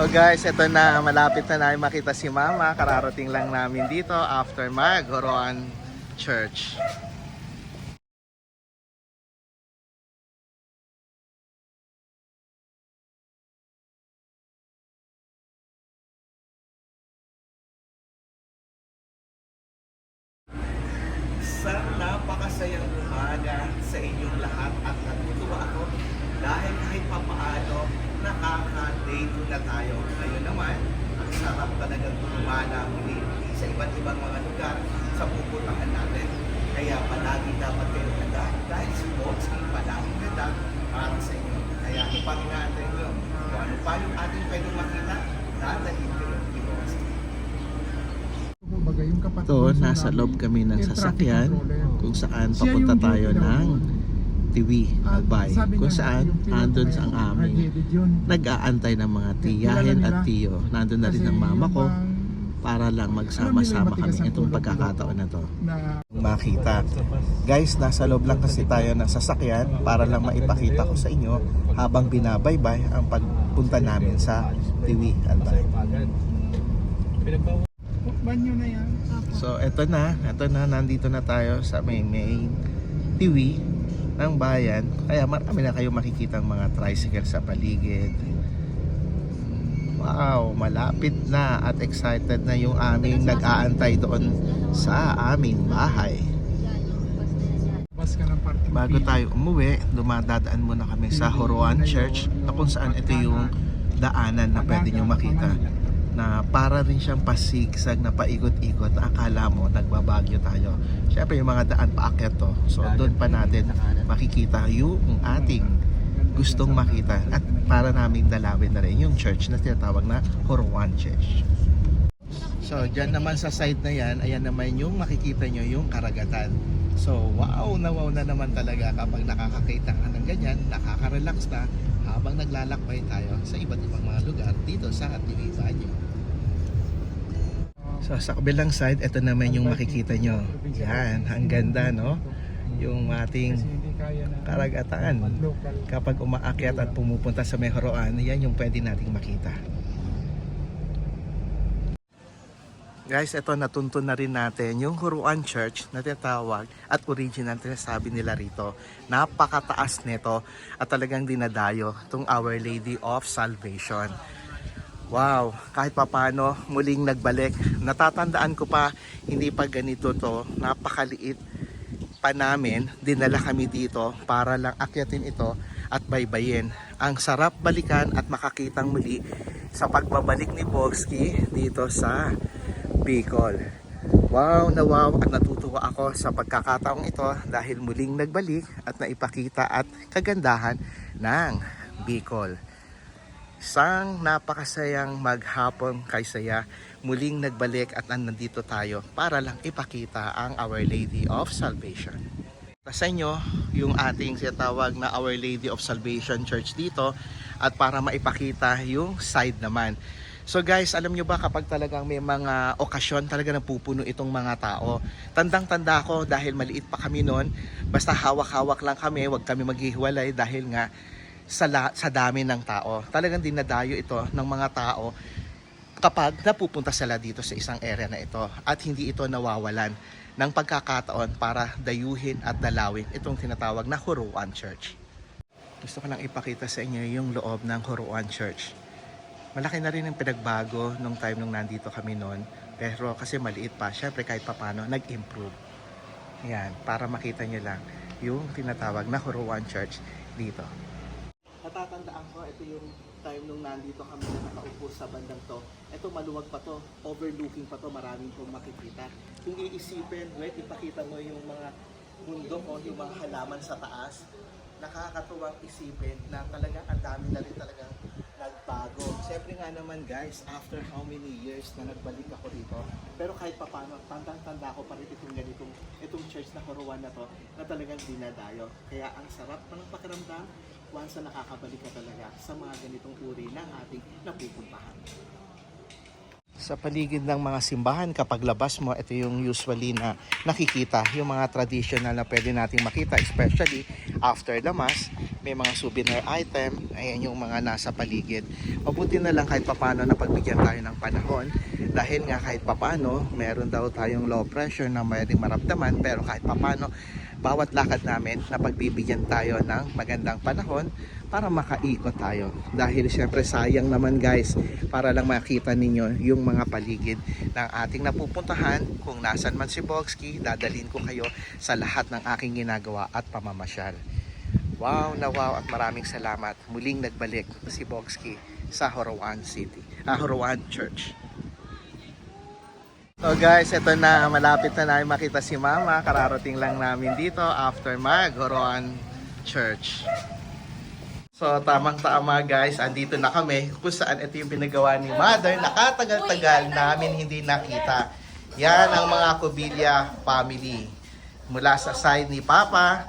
So guys, ito na, malapit na namin makita si Mama. Kararating lang namin dito after mag Horoan Church. Sa napakasayang umaga sa inyong lahat at natutuwa ako dahil kahit papaano nakaka-day two na tayo. Ngayon naman, ang sarap talagang gumala muli sa iba't ibang mga lugar sa pupuntahan natin. Kaya palagi dapat kayo handa dahil si Boxy palagi handa para sa inyo. Kaya ano inaantay nyo? Kung ano pa yung ating pwedeng makita, dadalhin kayo ni Ito, ng nasa loob kami ng sasakyan kung saan papunta tayo ng. Tiwi, Albay, kung saan andun sa ang yun. nag-aantay ng mga tiyahin at tiyo. Nandun na rin ang mama ko para lang magsama-sama kami itong pagkakataon na to. na Makita. Guys, nasa loob lang kasi tayo ng sasakyan para lang maipakita ko sa inyo habang binabaybay ang pagpunta namin sa Tiwi, Albay. banyo na yan. So, eto na. Eto na. Nandito na tayo sa may main tiwi ng bayan. Kaya marami na kayo makikita mga tricycle sa paligid. Wow, malapit na at excited na yung aming nag-aantay doon sa aming bahay. Bago tayo umuwi, dumadadaan muna kami sa Horoan Church na kung saan ito yung daanan na pwede nyo makita na para rin siyang pasigsag na paikot-ikot. Akala mo nagbabagyo tayo. Syempre yung mga daan paakyat to. So doon pa natin makikita yung ating gustong makita. At para naming dalawin na rin yung church na tinatawag na Horoan Church. So, dyan naman sa side na yan, ayan naman yung makikita nyo yung karagatan. So, wow na wow na naman talaga kapag nakakakita ka ng ganyan, nakaka-relax na habang naglalakbay tayo sa iba't ibang mga lugar dito sa TV Banyo. So, sa kabilang side, ito naman yung makikita nyo. Yan, ang ganda, no? Yung ating karagatan. Kapag umaakyat at pumupunta sa Mehoroan, yan yung pwede nating makita. Guys, ito natuntun na rin natin yung Huruan Church na tinatawag at original sabi nila rito. Napakataas nito at talagang dinadayo itong Our Lady of Salvation. Wow, kahit papano muling nagbalik. Natatandaan ko pa, hindi pa ganito to, napakaliit pa namin, dinala kami dito para lang akyatin ito at baybayin. Ang sarap balikan at makakitang muli sa pagbabalik ni Bogsky dito sa Bicol. Wow na wow at natutuwa ako sa pagkakataong ito dahil muling nagbalik at naipakita at kagandahan ng Bicol. Isang napakasayang maghapon kay saya muling nagbalik at nandito tayo para lang ipakita ang Our Lady of Salvation. Sa inyo, yung ating sinatawag na Our Lady of Salvation Church dito at para maipakita yung side naman. So guys, alam nyo ba kapag talagang may mga okasyon talaga napupuno itong mga tao. Tandang-tanda ko dahil maliit pa kami noon, basta hawak-hawak lang kami, wag kami maghihiwalay dahil nga sa, la- sa dami ng tao. Talagang dinadayo ito ng mga tao kapag napupunta sila dito sa isang area na ito at hindi ito nawawalan ng pagkakataon para dayuhin at dalawin itong tinatawag na Huruan Church. Gusto ko lang ipakita sa inyo yung loob ng Huruan Church. Malaki na rin ang pinagbago nung time nung nandito kami noon. Pero kasi maliit pa, syempre kahit papano, nag-improve. Yan, para makita nyo lang yung tinatawag na Huruan Church dito. Ito yung time nung nandito kami na nakaupo sa bandang to. Ito maluwag pa to, overlooking pa to, maraming pong makikita. Kung iisipin, wait, ipakita mo yung mga bundok o yung mga halaman sa taas, nakakatuwang isipin na talaga ang dami na rin talagang nagbago. Siyempre nga naman guys, after how many years na nagbalik ako dito, pero kahit papano, tandang-tanda ko pa rin itong ganitong, itong church na Horuan na to, na talagang dinadayo. Kaya ang sarap ng pakiramdam, once na nakakabalik ka talaga sa mga ganitong uri ng ating napupuntahan. Sa paligid ng mga simbahan, kapag labas mo, ito yung usually na nakikita, yung mga traditional na pwede nating makita, especially after the mass, may mga souvenir item, ayan yung mga nasa paligid. Mabuti na lang kahit papano na pagbigyan tayo ng panahon dahil nga kahit papano meron daw tayong low pressure na mayroong maramdaman pero kahit papano bawat lakad namin na pagbibigyan tayo ng magandang panahon para makaikot tayo. Dahil syempre sayang naman guys para lang makita ninyo yung mga paligid ng ating napupuntahan. Kung nasan man si Boxky, dadalhin ko kayo sa lahat ng aking ginagawa at pamamasyal. Wow na wow at maraming salamat. Muling nagbalik si Boxky sa Horowan City, ah, Horowan Church. So guys, ito na, malapit na namin makita si Mama. Kararating lang namin dito after mag Horowan Church. So tamang tama guys, andito na kami kung saan ito yung pinagawa ni Mother. Nakatagal-tagal namin hindi nakita. Yan ang mga Kubilya family. Mula sa side ni Papa,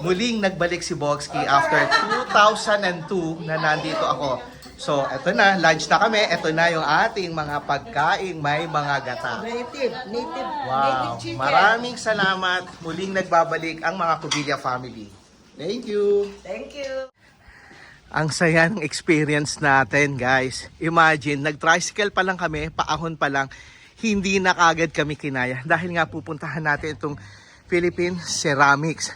muling nagbalik si Boxky after 2002 na nandito ako. So, eto na, lunch na kami. Eto na yung ating mga pagkain. May mga gata. Native, native, Wow, native chicken. maraming salamat. Muling nagbabalik ang mga Kubilya family. Thank you. Thank you. Ang saya ng experience natin, guys. Imagine, nag-tricycle pa lang kami, paahon pa lang, hindi na kagad kami kinaya. Dahil nga pupuntahan natin itong Philippine Ceramics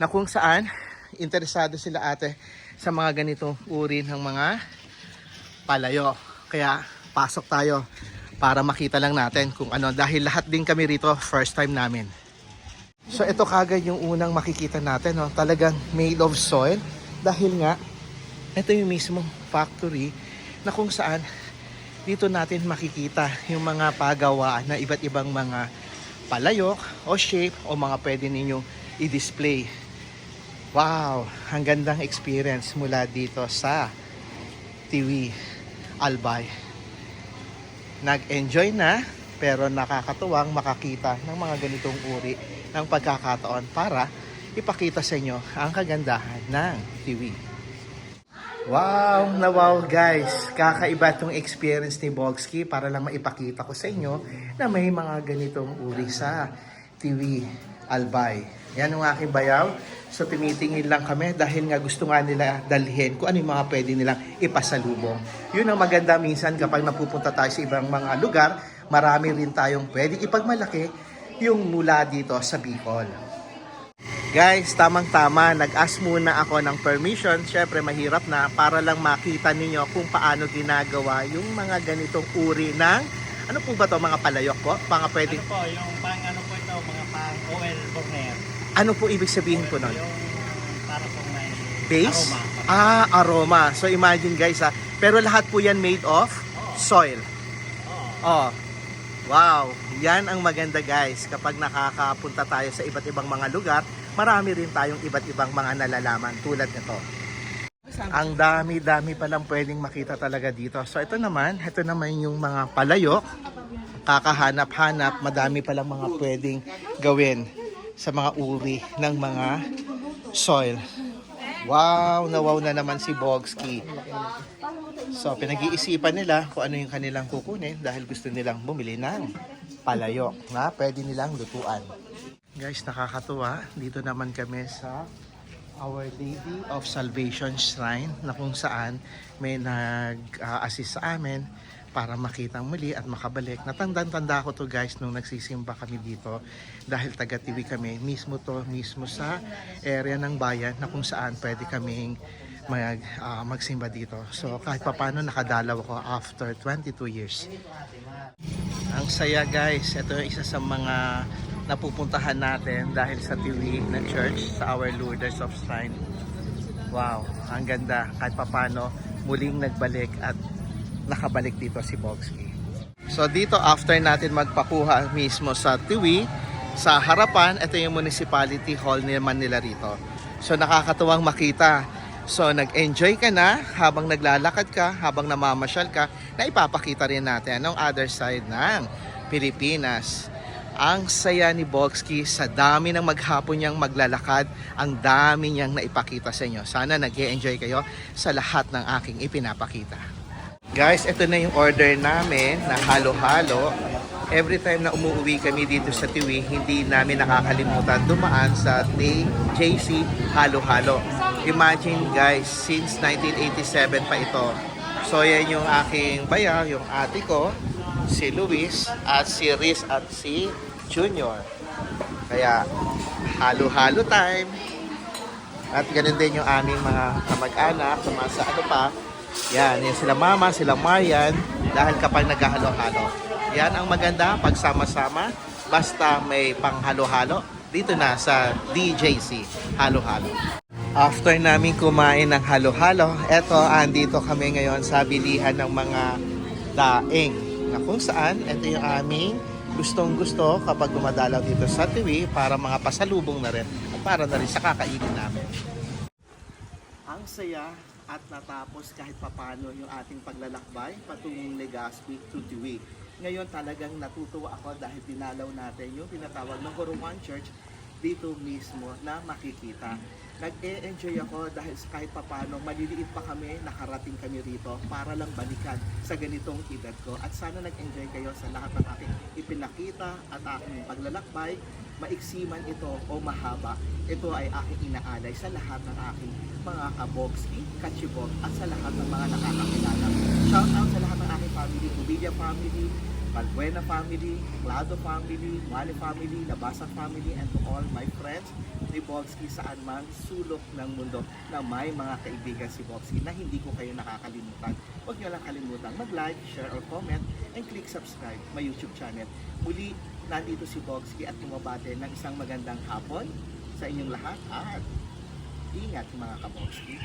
na kung saan interesado sila ate sa mga ganitong uri ng mga palayo. Kaya pasok tayo para makita lang natin kung ano. Dahil lahat din kami rito, first time namin. So ito kagad yung unang makikita natin. No? Talagang made of soil. Dahil nga, ito yung mismong factory na kung saan dito natin makikita yung mga pagawaan na iba't ibang mga palayok o shape o mga pwede ninyong i-display. Wow, ang gandang experience mula dito sa TV Albay. Nag-enjoy na pero nakakatuwang makakita ng mga ganitong uri ng pagkakataon para ipakita sa inyo ang kagandahan ng TV. Wow, na wow guys. Kakaiba itong experience ni Bogsky para lang maipakita ko sa inyo na may mga ganitong uri sa TV Albay. Yan ang aking bayaw. So tinitingin lang kami dahil nga gusto nga nila dalhin kung ano yung mga pwede nilang ipasalubong. Yun ang maganda minsan kapag napupunta tayo sa ibang mga lugar, marami rin tayong pwede ipagmalaki yung mula dito sa Bicol. Guys, tamang-tama, nag-ask muna ako ng permission. Siyempre, mahirap na para lang makita ninyo kung paano ginagawa yung mga ganitong uri ng, ano po ba to mga palayok po? Mga pwede, Ano po, yung pang ano po ito, mga pang oil burner. Ano po ibig sabihin po nun? Para po may Base? aroma. Ah, aroma. So imagine guys ha, pero lahat po yan made of soil. Oh. Wow, yan ang maganda guys. Kapag nakakapunta tayo sa iba't ibang mga lugar, marami rin tayong iba't ibang mga nalalaman tulad nito. Ang dami-dami palang pwedeng makita talaga dito. So ito naman, ito naman yung mga palayok. Kakahanap-hanap, madami palang mga pwedeng gawin sa mga uri ng mga soil. Wow, na wow na naman si Bogsky. So, pinag-iisipan nila kung ano yung kanilang kukunin dahil gusto nilang bumili ng palayok na pwede nilang lutuan. Guys, nakakatuwa. Dito naman kami sa Our Lady of Salvation Shrine na kung saan may nag-assist sa amin para makita muli at makabalik. Natandang-tanda ko to guys nung nagsisimba kami dito dahil taga-TV kami. Mismo to, mismo sa area ng bayan na kung saan pwede kaming mag, ah, magsimba dito. So kahit papano nakadalaw ako after 22 years. Ang saya guys, ito yung isa sa mga napupuntahan natin dahil sa TV na church sa Our Lourdes of Shrine. Wow, ang ganda. Kahit papano muling nagbalik at nakabalik dito si Bogsky. So dito after natin magpakuha mismo sa Tiwi, sa harapan, ito yung municipality hall naman nila rito. So nakakatuwang makita. So nag-enjoy ka na habang naglalakad ka, habang namamasyal ka, na ipapakita rin natin ang other side ng Pilipinas. Ang saya ni Bogsky sa dami ng maghapon niyang maglalakad, ang dami niyang naipakita sa inyo. Sana nag enjoy kayo sa lahat ng aking ipinapakita. Guys, ito na yung order namin na halo-halo. every time na umuwi kami dito sa Tiwi, hindi namin nakakalimutan dumaan sa Day JC Halo Halo. Imagine guys, since 1987 pa ito. So yan yung aking bayaw, yung ate ko, si Luis, at si Riz at si Junior. Kaya halo-halo time. At ganun din yung aming mga kamag-anak, mga sa ano pa. Yan, yan sila mama, sila Marian, dahil kapag naghahalo-halo. Yan ang maganda, pagsama-sama, basta may panghalo-halo, dito na sa DJC, halo-halo. After namin kumain ng halo-halo, eto, andito kami ngayon sa bilihan ng mga daing. Na kung saan, ito yung aming gustong gusto kapag dumadalaw dito sa Tiwi para mga pasalubong na rin at para na rin sa kakainin namin. Ang saya at natapos kahit papano yung ating paglalakbay patungong Legazpi to Tiwi. Ngayon talagang natutuwa ako dahil dinalaw natin yung tinatawag ng Horuan Church dito mismo na makikita. Nag-e-enjoy ako dahil kahit papano maliliit pa kami, nakarating kami rito para lang balikan sa ganitong edad ko. At sana nag-enjoy kayo sa lahat ng aking ipinakita at aking paglalakbay. Maiksi man ito o mahaba, ito ay aking inaalay sa lahat ng aking mga kabogski, kachibog at sa lahat ng mga nakakakilala. Shout out sa lahat ng aking family, Ubilla family, Balbuena family, Clado family, Mali family, Nabasa family, and to all my friends ni Bobski saan man sulok ng mundo na may mga kaibigan si Bobski na hindi ko kayo nakakalimutan. Huwag niyo lang kalimutan mag-like, share, or comment, and click subscribe my YouTube channel. Muli, nandito si Bobski at bumabate ng isang magandang hapon sa inyong lahat at ingat mga kabogski.